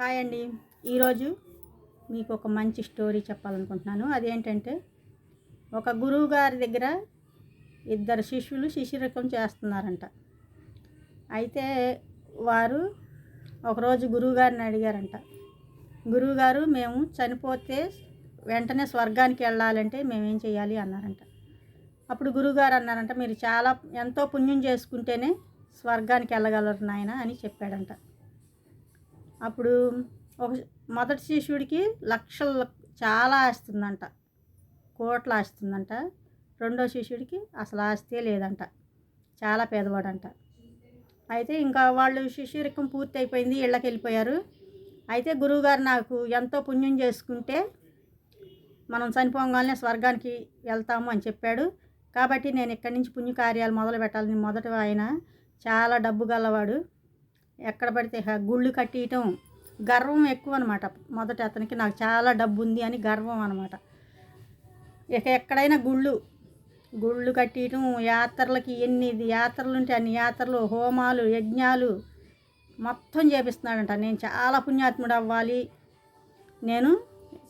Hi అండి. ఈరోజు మీకు ఒక మంచి స్టోరీ చెప్పాలనుకుంటున్నాను. అదేంటంటే ఒక గురువు గారి దగ్గర ఇద్దరు శిష్యులు శిష్యరకం చేస్తున్నారంట. అయితే వారు ఒకరోజు గురువుగారిని అడిగారంట. గురువుగారు మేము చనిపోతే వెంటనే స్వర్గానికి వెళ్ళాలంటే మేమేం చేయాలి? అన్నారంట. అప్పుడు గురువుగారు అన్నారంట మీరు చాలా ఎంతో పుణ్యం చేసుకుంటేనే స్వర్గానికి వెళ్ళగలరు నాయన అని చెప్పాడంట. అప్పుడు ఒక మొదటి శిష్యుడికి లక్షల చాలా ఆస్తుందంట. కోట్ల ఆస్తుందంట. రెండో శిష్యుడికి అసలు ఆస్తే లేదంట. చాలా పేదవాడంట. అయితే ఇంకా వాళ్ళు శిష్యరికం పూర్తి అయిపోయింది ఇళ్ళకి వెళ్ళిపోయారు. అయితే గురువుగారు నాకు ఎంతో పుణ్యం చేసుకుంటే మనం చనిపోగానే స్వర్గానికి వెళ్తాము అని చెప్పాడు. కాబట్టి నేను ఇక్కడి నుంచి పుణ్యకార్యాలు మొదలు పెట్టాలని మొదట ఆయన చాలా డబ్బు గలవాడు. ఎక్కడ పడితే గుళ్ళు కట్టేయటం గర్వం ఎక్కువ అనమాట మొదట అతనికి నాకు చాలా డబ్బు ఉంది అని గర్వం అనమాట ఇక ఎక్కడైనా గుళ్ళు గుళ్ళు కట్టేయటం యాత్రలకి ఎన్ని యాత్రలు ఉంటే అన్ని యాత్రలు హోమాలు యజ్ఞాలు మొత్తం చేపిస్తున్నాడంట. నేను చాలా పుణ్యాత్ముడు అవ్వాలి నేను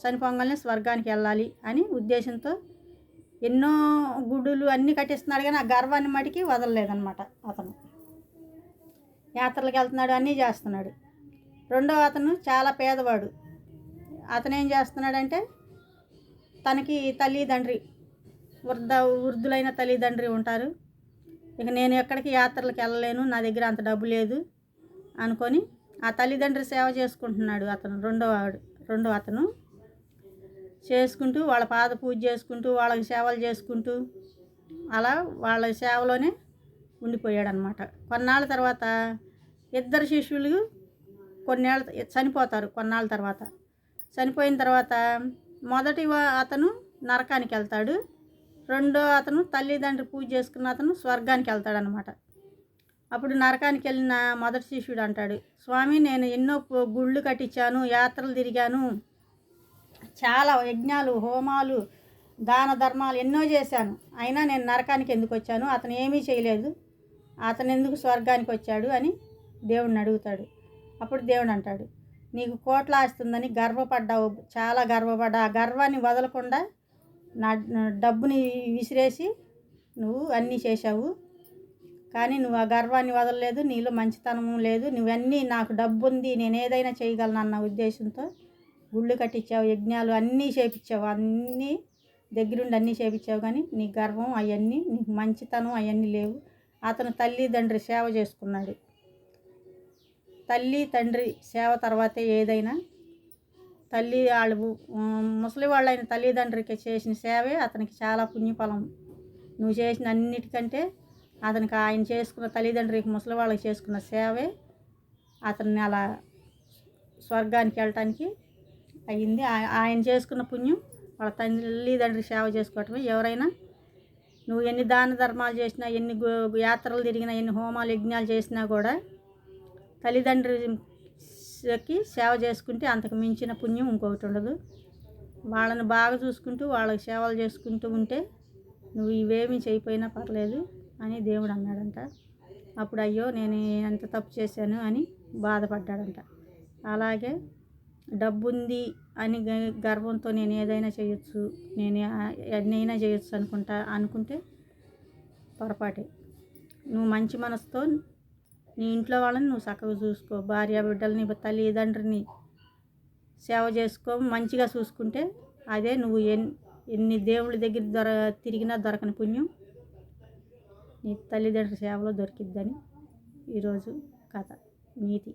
చనిపోగానే స్వర్గానికి వెళ్ళాలి అని ఉద్దేశంతో ఎన్నో గుడులు అన్నీ కట్టిస్తున్నాడు కానీ ఆ గర్వాన్ని మటుకి వదలలేదన్నమాట అతను. యాత్రలకు వెళ్తున్నాడు అన్నీ చేస్తున్నాడు. రెండో అతను చాలా పేదవాడు. అతను ఏం చేస్తున్నాడంటే తనకి తల్లిదండ్రి వృద్ధ వృద్ధులైన తల్లిదండ్రి ఉంటారు. ఇక నేను ఎక్కడికి యాత్రలకు వెళ్ళలేను నా దగ్గర అంత డబ్బు లేదు అనుకొని ఆ తల్లిదండ్రి సేవ చేసుకుంటున్నాడు అతను రెండో వాడు రెండో అతను. చేసుకుంటూ వాళ్ళ పాద పూజ చేసుకుంటూ వాళ్ళకి సేవలు చేసుకుంటూ అలా వాళ్ళ సేవలోనే ఉండిపోయాడు అనమాట కొన్నాళ్ళ తర్వాత ఇద్దరు శిష్యులు కొన్నేళ్ళ చనిపోతారు కొన్నాళ్ళ తర్వాత. చనిపోయిన తర్వాత మొదటి అతను నరకానికి వెళ్తాడు. రెండో అతను తల్లిదండ్రులు పూజ చేసుకున్న అతను స్వర్గానికి వెళ్తాడు అనమాట అప్పుడు నరకానికి వెళ్ళిన మొదటి శిష్యుడు అంటాడు స్వామి నేను ఎన్నో గుళ్ళు కట్టించాను యాత్రలు తిరిగాను. చాలా యజ్ఞాలు హోమాలు దాన ధర్మాలు ఎన్నో చేశాను. అయినా నేను నరకానికి ఎందుకు వచ్చాను? అతను ఏమీ చేయలేదు. అతను ఎందుకు స్వర్గానికి వచ్చాడు? అని దేవుడిని అడుగుతాడు అప్పుడు దేవుడు అంటాడు నీకు కోట్ల ఆస్తుందని గర్వపడ్డావు చాలా గర్వపడ్డా ఆ గర్వాన్ని వదలకుండా నా డబ్బుని విసిరేసి నువ్వు అన్నీ చేశావు. కానీ నువ్వు ఆ గర్వాన్ని వదలలేదు నీలో మంచితనము లేదు. నువ్వన్నీ నాకు డబ్బు ఉంది నేను ఏదైనా చేయగలను అన్న ఉద్దేశంతో గుళ్ళు కట్టించావు యజ్ఞాలు అన్నీ చేపించావు. అన్నీ దగ్గరుండి అన్నీ చేపించావు. కానీ నీ గర్వం అవన్నీ నీకు మంచితనం అవన్నీ లేవు. అతను తల్లిదండ్రి సేవ చేసుకున్నాడు. తల్లి తండ్రి సేవ తర్వాతే ఏదైనా తల్లి వాళ్ళు ముసలి వాళ్ళైన తల్లిదండ్రికి చేసిన సేవే అతనికి చాలా పుణ్యఫలం. నువ్వు చేసిన అన్నిటికంటే అతనికి ఆయన చేసుకున్న తల్లిదండ్రికి ముసలి వాళ్ళకి చేసుకున్న సేవే అతన్ని అలా స్వర్గానికి వెళ్ళటానికి అయ్యింది. ఆయన చేసుకున్న పుణ్యం వాళ్ళ తల్లిదండ్రి సేవ చేసుకోవటమే. ఎవరైనా నువ్వు ఎన్ని దాన ధర్మాలు చేసినా ఎన్ని యాత్రలు తిరిగినా ఎన్ని హోమాలు యజ్ఞాలు చేసినా కూడా తల్లిదండ్రులకి సేవ చేసుకుంటే అంతకు మించిన పుణ్యం ఇంకొకటి ఉండదు. వాళ్ళని బాగా చూసుకుంటూ వాళ్ళకి సేవలు చేసుకుంటూ ఉంటే నువ్వు ఇవేమీ చేయకపోయినా పర్లేదు అని దేవుడు అన్నాడంట. అప్పుడు అయ్యో నేను ఎంత తప్పు చేశాను అని బాధపడ్డాడంట. అలాగే డబ్బుంది అని గర్వంతో నేను ఏదైనా చేయొచ్చు నేను ఎన్నైనా చేయొచ్చు అనుకుంటా అనుకుంటే పొరపాటే. నువ్వు మంచి మనసుతో నీ ఇంట్లో వాళ్ళని నువ్వు చక్కగా చూసుకో. భార్య బిడ్డల్ని తల్లిదండ్రిని సేవ చేసుకో. మంచిగా చూసుకుంటే అదే నువ్వు ఎన్ని ఎన్ని దేవుళ్ళ దగ్గర దొర తిరిగినా దొరకని పుణ్యం నీ తల్లిదండ్రుల సేవలో దొరికిద్దని ఈరోజు కథ. నీతి.